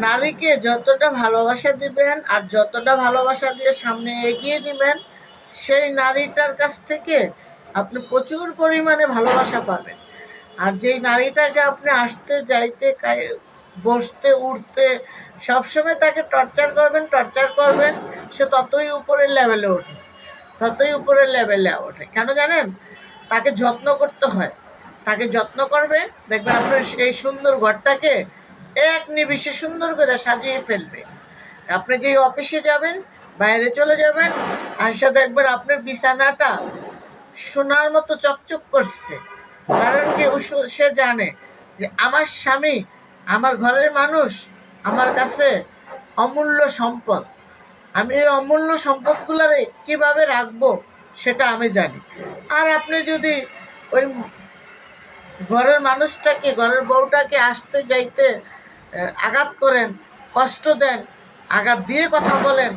নারীকে যতটা ভালোবাসা দিবেন আর যতটা ভালোবাসা দিয়ে সামনে এগিয়ে দিবেন সেই নারীটার কাছ থেকে আপনি প্রচুর পরিমাণে ভালোবাসা পাবেন। আর যেই নারীটাকে আপনি আসতে, যাইতে বসতে, উঠতে, সবসময় তাকে টর্চার করবেন টর্চার করবেন, সে ততই উপরের লেভেলে ওঠে, ততই উপরের লেভেলে ওঠে। কেন জানেন? তাকে যত্ন করতে হয়। তাকে যত্ন করবে। দেখবেন আপনার এই সুন্দর ঘরটাকে এক নিমিষে সুন্দর করে সাজিয়ে ফেলবে। আপনি যেই অফিসে যাবেন, বাইরে চলে যাবেন আয়সা দেখবেন আপনার বিছানাটা সোনার মতো চকচক করছে। কারণ কি সে জানে যে আমার স্বামী, আমার ঘরের মানুষ, আমার কাছে অমূল্য সম্পদ। আমি এই অমূল্য সম্পদগুলোরে কীভাবে রাখব, সেটা আমি জানি। আর আপনি যদি ওই ঘরের মানুষটাকে, ঘরের বউটাকে আসতে যাইতে আঘাত করেন, কষ্ট দেন, আঘাত দিয়ে কথা বলেন,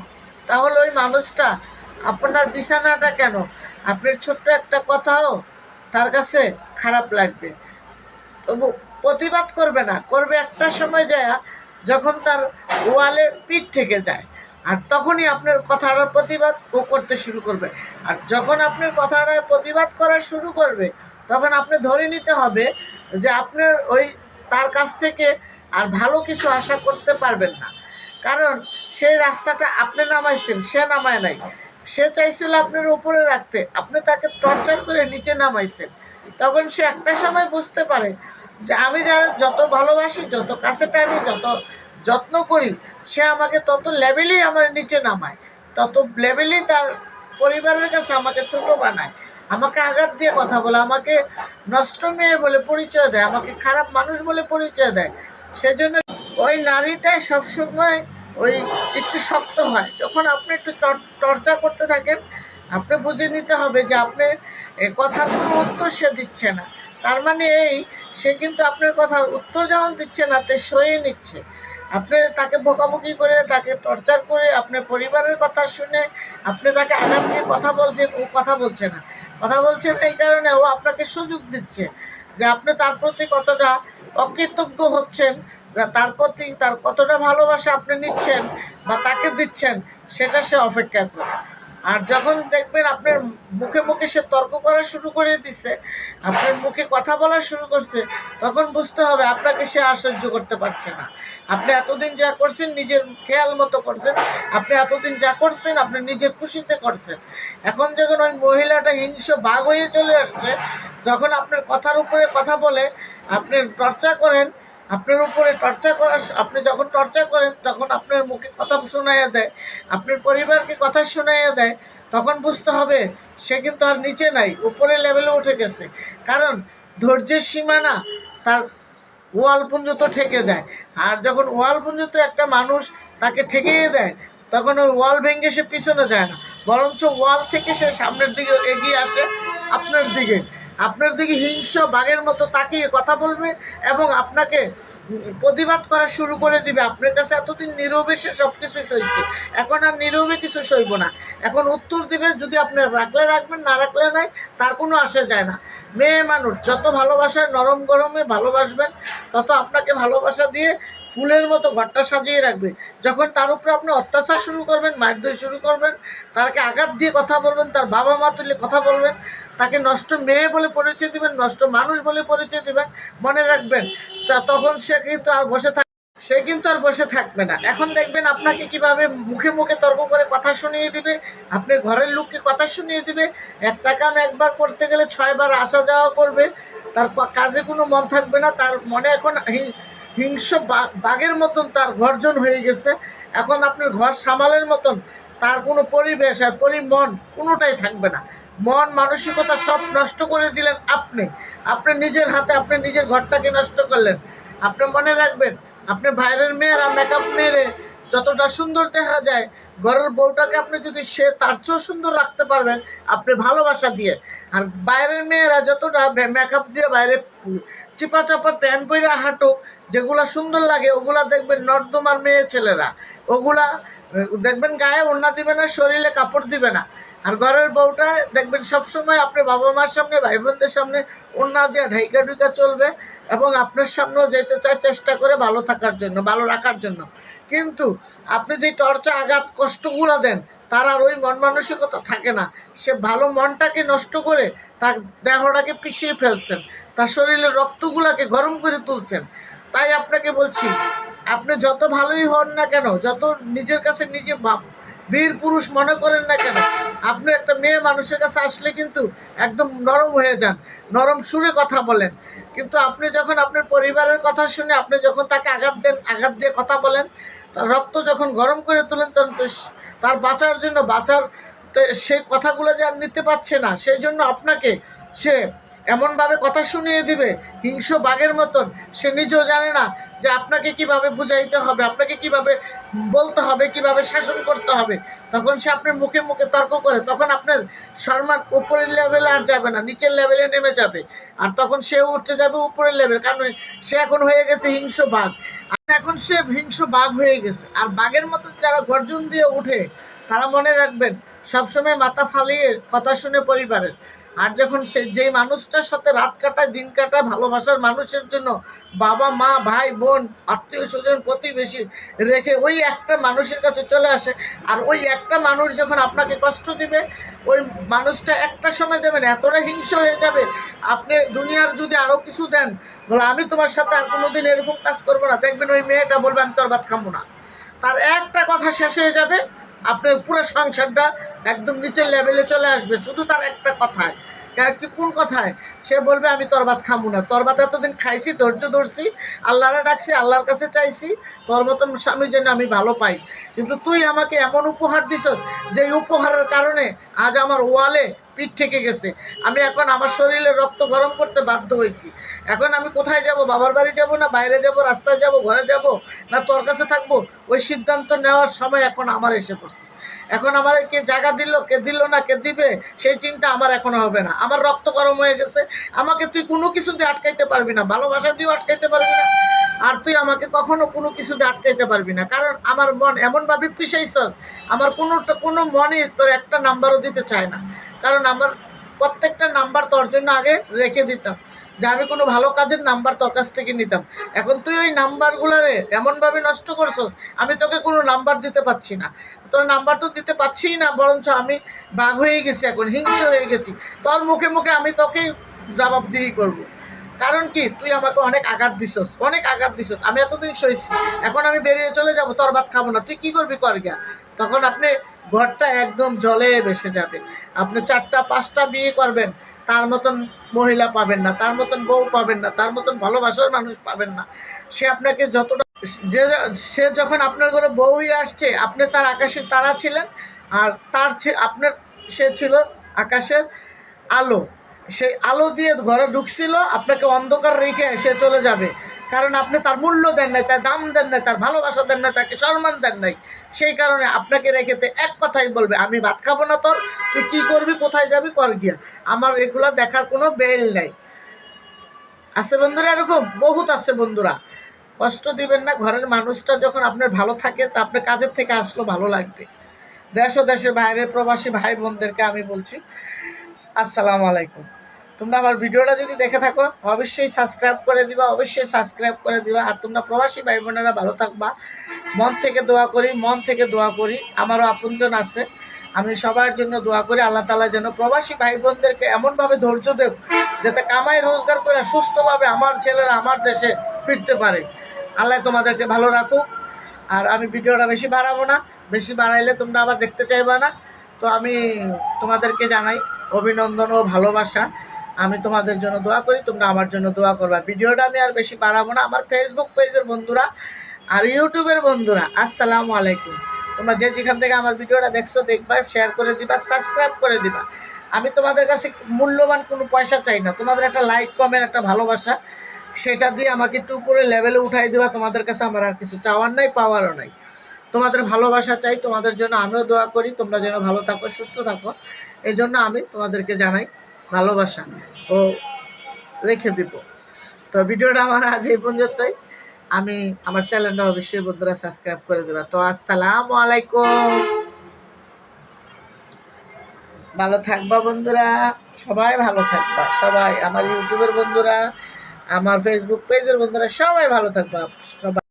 তাহলে ওই মানুষটা আপনার বিছানাটা কেন? আপনার ছোট্ট একটা কথাও তার কাছে খারাপ লাগবে। তবু প্রতিবাদ করবে না, করবে একটা সময় যায়, যখন তার ওয়ালে পিঠ থেকে যায়, আর তখনই আপনার কথাটার প্রতিবাদ ও করতে শুরু করবে। আর যখন আপনার কথাটার প্রতিবাদ করা শুরু করবে, তখন আপনি ধরে নিতে হবে যে আপনার ওই তার কাছ থেকে আর ভালো কিছু আশা করতে পারবেন না। কারণ সেই রাস্তাটা আপনি নামাইছেন, সে নামায় নাই। সে চাইছিল আপনার উপরে রাখতে, আপনি তাকে টর্চার করে নিচে নামাইছেন। তখন সে একটা সময় বুঝতে পারে যে আমি যারা যত ভালোবাসি, যত কাছে টানি, যত যত্ন করি, সে আমাকে তত লেভেলেই আমার নিচে নামায়। তত লেভেলেই তার পরিবারের কাছে আমাকে ছোট বানায়। আমাকে আঘাত দিয়ে কথা বলে, আমাকে নষ্ট মেয়ে বলে পরিচয় দেয়, আমাকে খারাপ মানুষ বলে পরিচয় দেয়। সেজন্য ওই নারীটাই সবসময় ওই একটু শক্ত হয়। যখন আপনি একটু চর- চর্চা করতে থাকেন, আপনি বুঝে নিতে হবে যে আপনি কথার কোনো উত্তর সে দিচ্ছে না। তার মানে এই, সে কিন্তু আপনার কথার উত্তর যেমন দিচ্ছে না, তে সয়ে নিচ্ছে। আপনি তাকে বকাবকি করে, তাকে টর্চার করে, আপনার পরিবারের কথা শুনে আপনি তাকে আঘাত দিয়ে কথা বলছেন, ও কথা বলছে না। কথা বলছেন এই কারণে ও আপনাকে সুযোগ দিচ্ছে যে আপনি তার প্রতি কতটা অকৃতজ্ঞ হচ্ছেন তার প্রতি তার কতটা ভালোবাসা আপনি নিচ্ছেন বা তাকে দিচ্ছেন, সেটা সে অপেক্ষা করে। আর যখন দেখবেন আপনার মুখে মুখে সে তর্ক করা শুরু করে দিছে, আপনার মুখে কথা বলা শুরু করছে, তখন বুঝতে হবে আপনাকে সে আর করতে পারছে না। আপনি এতদিন যা করছেন নিজের খেয়াল মতো করছেন, আপনি এতদিন যা করছেন আপনি নিজের খুশিতে করছেন। এখন যখন ওই মহিলাটা হিংস্র বাঘ হয়ে চলে আসছে, যখন আপনার কথার উপরে কথা বলে আপনি টর্চা করেন, আপনার উপরে টর্চা করার আপনি যখন টর্চা করেন তখন আপনার মুখে কথা শোনাইয়া দেয়, আপনার পরিবারকে কথা শোনাইয়া দেয়, তখন বুঝতে হবে সে কিন্তু আর নিচে নাই, উপরে লেভেলে উঠে গেছে। কারণ ধৈর্যের সীমানা তার ওয়াল পর্যন্ত ঠেকে যায়। আর যখন ওয়াল পর্যন্ত একটা মানুষ তাকে ঠেকিয়ে দেয়, তখন ওই ওয়াল ভেঙে সে পিছনে যায় না। বরঞ্চ ওয়াল থেকে সে সামনের দিকে এগিয়ে আসে, আপনার দিকে। আপনার দিকে হিংস্র বাঘের মতো তাকিয়ে কথা বলবে এবং আপনাকে প্রতিবাদ করা শুরু করে দিবে। আপনার কাছে এতদিন নীরবে সে সব কিছু সইছে। এখন আর নীরবে কিছু সইব না। এখন উত্তর দিবে, যদি আপনি রাখলে রাখবেন, না রাখলে নাই, তার কোনো আসে যায় না। মেয়ে মানুষ, যত ভালোবাসায় নরম গরমে ভালোবাসবেন, তত আপনাকে ভালোবাসা দিয়ে ফুলের মতো ঘরটা সাজিয়ে রাখবে। যখন তার উপরে আপনি অত্যাচার শুরু করবেন, মারধর শুরু করবেন তাকে আঘাত দিয়ে কথা বলবেন, তার বাবা মা তুলে কথা বলবেন, তাকে নষ্ট মেয়ে বলে পরিচয় দিবেন, নষ্ট মানুষ বলে পরিচয় দিবেন, মনে রাখবেন, তা তখন সে কিন্তু আর বসে থাক সে কিন্তু আর বসে থাকবে না। এখন দেখবেন আপনাকে কীভাবে মুখে মুখে তর্ক করে কথা শুনিয়ে দিবে আপনার ঘরের লোককে কথা শুনিয়ে দিবে একটা কাম একবার করতে গেলে ছয়বার আসা যাওয়া করবে, তার কাজে কোনো মন থাকবে না, তার মনে এখন হি- হিংস্র বাঘের মতন তার গর্জন হয়ে গেছে। এখন আপনার ঘর সামালের মতন, তার কোনো পরিবেশ আর পরিমন কোনোটাই থাকবে না। মন, মানসিকতা সব নষ্ট করে দিলেন আপনি। আপনি নিজের হাতে আপনি নিজের ঘরটাকে নষ্ট করলেন। আপনি মনে রাখবেন আপনি ভাইরের মেয়েরা মেকআপ মেরে যতটা সুন্দর দেখা যায়, ঘরের বউটাকে আপনি যদি সে তার চেয়েও সুন্দর রাখতে পারবেন, আপনি ভালোবাসা দিয়ে। আর বাইরের মেয়েরা যতটা মেকআপ দিয়ে বাইরে চিপা চাপা প্যান্ট পরে হাঁটুক, যেগুলা সুন্দর লাগে, ওগুলা দেখবেন নর্দমার মেয়ে ছেলেরা। ওগুলা দেখবেন গায়ে ওড়না দিবে না, শরীরে কাপড় দিবে না। আর ঘরের বউটা দেখবেন সবসময় আপনি বাবা মার সামনে ভাই বোনদের সামনে ওড়না দিয়ে ঢাইকা ঢুকা চলবে এবং আপনার সামনেও যেতে চায় চেষ্টা করে ভালো থাকার জন্য, ভালো রাখার জন্য। কিন্তু আপনি যে টর্চে আঘাত কষ্টগুলো দেন, তার আর ওই মন মানসিকতা থাকে না। সে ভালো মনটাকে নষ্ট করে তার দেহটাকে পিছিয়ে ফেলছেন, তার শরীরের রক্তগুলাকে গরম করে তুলছেন। তাই আপনাকে বলছি, আপনি যত ভালোই হন না কেন, যত নিজের কাছে নিজে বীর পুরুষ মনে করেন না কেন, আপনি একটা মেয়ে মানুষের কাছে আসলে কিন্তু একদম নরম হয়ে যান, নরম সুরে কথা বলেন। কিন্তু আপনি যখন আপনার পরিবারের কথা শুনে আপনি যখন তাকে আঘাত দেন, আঘাত দিয়ে কথা বলেন, তার রক্ত যখন গরম করে তোলেন, তখন তার বাঁচার জন্য বাঁচার সেই কথাগুলো যে আর নিতে পারছে না, সেই জন্য আপনাকে সে এমনভাবে কথা শুনিয়ে দিবে, হিংস্র বাঘের মতন। সে নিজেও জানে না যে আপনাকে কীভাবে বুঝাইতে হবে, আপনাকে কীভাবে বলতে হবে, কীভাবে শাসন করতে হবে, তখন সে আপনার মুখে মুখে তর্ক করে, তখন আপনার সম্মান উপরের লেভেলে আর যাবে না, নিচের লেভেলে নেমে যাবে। আর তখন সে উঠতে যাবে উপরের লেভেল কারণ সে এখন হয়ে গেছে হিংস্র বাঘ। আর এখন সে হিংস্র বাঘ হয়ে গেছে। আর বাঘের মতো যারা গর্জন দিয়ে উঠে তারা মনে রাখবেন, সবসময় মাথা ফালিয়ে কথা শুনে পরিবারের। আর যখন সে যেই মানুষটার সাথে রাত কাটায়, দিন কাটায় ভালোবাসার মানুষের জন্য বাবা, মা, ভাই, বোন, আত্মীয় স্বজন, প্রতিবেশী রেখে ওই একটা মানুষের কাছে চলে আসে। আর ওই একটা মানুষ যখন আপনাকে কষ্ট দিবে, ওই মানুষটা একটা সময় দেবেন এতটা হিংস্র হয়ে যাবে। আপনি দুনিয়ার যদি আরও কিছু দেন, বলে, আমি তোমার সাথে আর কোনোদিন এরকম কাজ করব না। দেখবেন ওই মেয়েটা বলবে, আমি তোর ভাত খাব না। তার একটা কথা শেষ হয়ে যাবে আপনার পুরো সংসারটা একদম নিচের লেভেলে চলে আসবে। শুধু তার একটা কথায় কি কোন কথায়? সে বলবে, আমি তোর ভাত খামু না। তোর ভাত এতদিন খাইছি, ধৈর্য ধরছি, আল্লাহরে ডাকছি, আল্লাহর কাছে চাইছি, তোর মতন স্বামী যেন আমি ভালো পাই। কিন্তু তুই আমাকে এমন উপহার দিছস যে উপহারের কারণে আজ আমার ওয়ালে পিঠ থেকে গেছে। আমি এখন আমার শরীরে রক্ত গরম করতে বাধ্য হয়েছি। এখন আমি কোথায় যাব? বাবার বাড়ি যাব না? বাইরে যাব? রাস্তায় যাব? ঘরে যাব? না তোর কাছে থাকব? ওই সিদ্ধান্ত নেওয়ার সময় এখন আমার এসে পড়ছে। এখন আমার কে জায়গা দিল, কে দিল না, কে দিবে, সেই চিন্তা আমার এখনও হবে না। আমার রক্ত গরম হয়ে গেছে। আমাকে তুই কোনো কিছু দিয়ে আটকাইতে পারবি না। ভালোবাসা দিয়েও আটকাইতে পারবি না। আর তুই আমাকে কখনো কোনো কিছুতে আটকাইতে পারবি না। কারণ আমার মন এমনভাবে পিছাইছস আমার কোনোটা, কোনো মনই তোর একটা নাম্বারও দিতে চায় না। কারণ আমার প্রত্যেকটা নাম্বার তোর জন্য আগে রেখে দিতাম। যে আমি কোনো ভালো কাজের নাম্বার তোর কাছ থেকে নিতাম। এখন তুই ওই নাম্বারগুলোরে এমনভাবে নষ্ট করছস, আমি তোকে কোনো নাম্বার দিতে পারছি না। তোর নাম্বার তো দিতে পারছি না, বরঞ্চ আমি বাঘ হয়ে গেছি এখন, হিংস্র হয়ে গেছি। তোর মুখে মুখে আমি তোকে জবাবদিহি করব। কারণ কি? তুই আমাকে অনেক আঘাত দিছস, অনেক আঘাত দিছস। আমি এতদিন সইছি, এখন আমি বেরিয়ে চলে যাব, তোর ভাত খাব না। তুই কি করবি কর গিয়া? তখন আপনি ঘরটা একদম জলে ভেসে যাবে। আপনি চারটা, পাঁচটা বিয়ে করবেন তার মতন মহিলা পাবেন না, তার মতন বউ পাবেন না, তার মতন ভালোবাসার মানুষ পাবেন না। সে আপনাকে যতটা যে সে যখন আপনার ঘরে বউই আসছে, আপনি তার আকাশে তারা ছিলেন আর তার আপনার সে ছিল আকাশের আলো। সেই আলো দিয়ে ঘরে ঢুকছিল, আপনাকে অন্ধকার রেখে সে চলে যাবে। কারণ আপনি তার মূল্য দেন নাই, তার দাম দেন নাই, তার ভালোবাসা দেন নাই, তাকে সম্মান দেন নাই। সেই কারণে আপনাকে রেখেতে এক কথাই বলবে, আমি ভাত খাব না তোর, তুই কী করবি, কোথায় যাবি, কর গিয়া। আমার এগুলো দেখার কোনো বেল নাই। আছে বন্ধুরা এরকম? বহুত আছে বন্ধুরা। কষ্ট দিবেন না, ঘরের মানুষটা যখন আপনার ভালো থাকে, তা আপনার কাজের থেকে আসলো, ভালো লাগবে। দেশ ও দেশের বাইরে প্রবাসী ভাই বোনদেরকে আমি বলছি, আসসালামু আলাইকুম। তোমরা আমার ভিডিওটা যদি দেখে থাকো, অবশ্যই সাবস্ক্রাইব করে দিবা, অবশ্যই সাবস্ক্রাইব করে দিবা। আর তোমরা প্রবাসী ভাই বোনেরা ভালো থাকবা। মন থেকে দোয়া করি, মন থেকে দোয়া করি। আমারও আপনজন আছে। আমি সবার জন্য দোয়া করি, আল্লাহ তালা যেন প্রবাসী ভাই বোনদেরকে এমনভাবে ধৈর্য দেব যাতে কামাই রোজগার করে সুস্থভাবে আমার ছেলেরা আমার দেশে ফিরতে পারে। আল্লাহ তোমাদেরকে ভালো রাখুক। আর আমি ভিডিওটা বেশি বাড়াবো না। বেশি বাড়াইলে তোমরা আবার দেখতে চাইবা না। তো আমি তোমাদেরকে জানাই অভিনন্দন ও ভালোবাসা। আমি তোমাদের জন্য দোয়া করি, তোমরা আমার জন্য দোয়া করবা। ভিডিওটা আমি আর বেশি বাড়াবো না। আমার ফেসবুক পেজের বন্ধুরা আর ইউটিউবের বন্ধুরা, আসসালামু আলাইকুম। তোমরা যে যেখান থেকে আমার ভিডিওটা দেখছ, দেখবা শেয়ার করে দিবা সাবস্ক্রাইব করে দিবা। আমি তোমাদের কাছে মূল্যবান কোনো পয়সা চাই না। তোমাদের একটা লাইক কমেন্ট একটা ভালোবাসা, সেটা দিয়ে আমাকে একটু উপরে লেভেলে উঠাই দিবা। তোমাদের কাছে আমার আর কিছু চাওয়ার নাই, পাওয়ারও নাই। তোমাদের ভালোবাসা চাই, তোমাদের জন্য আমিও দোয়া করি। তোমরা যেন ভালো থাকো, সুস্থ থাকো। এই জন্য আমি তোমাদেরকে জানাই ভালোবাসা, ও রেখে দিব। তো ভিডিওটা আমার আজ এই পর্যন্তই। আমি আমার চ্যানেলটা অবশ্যই বন্ধুরা সাবস্ক্রাইব করে দেবা। তো আসসালামু আলাইকুম। ভালো থাকবা বন্ধুরা। সবাই ভালো থাকবা। সবাই আমার ইউটিউবের বন্ধুরা, আমার ফেসবুক পেজের বন্ধুরা, সবাই ভালো থাকবা। সবাই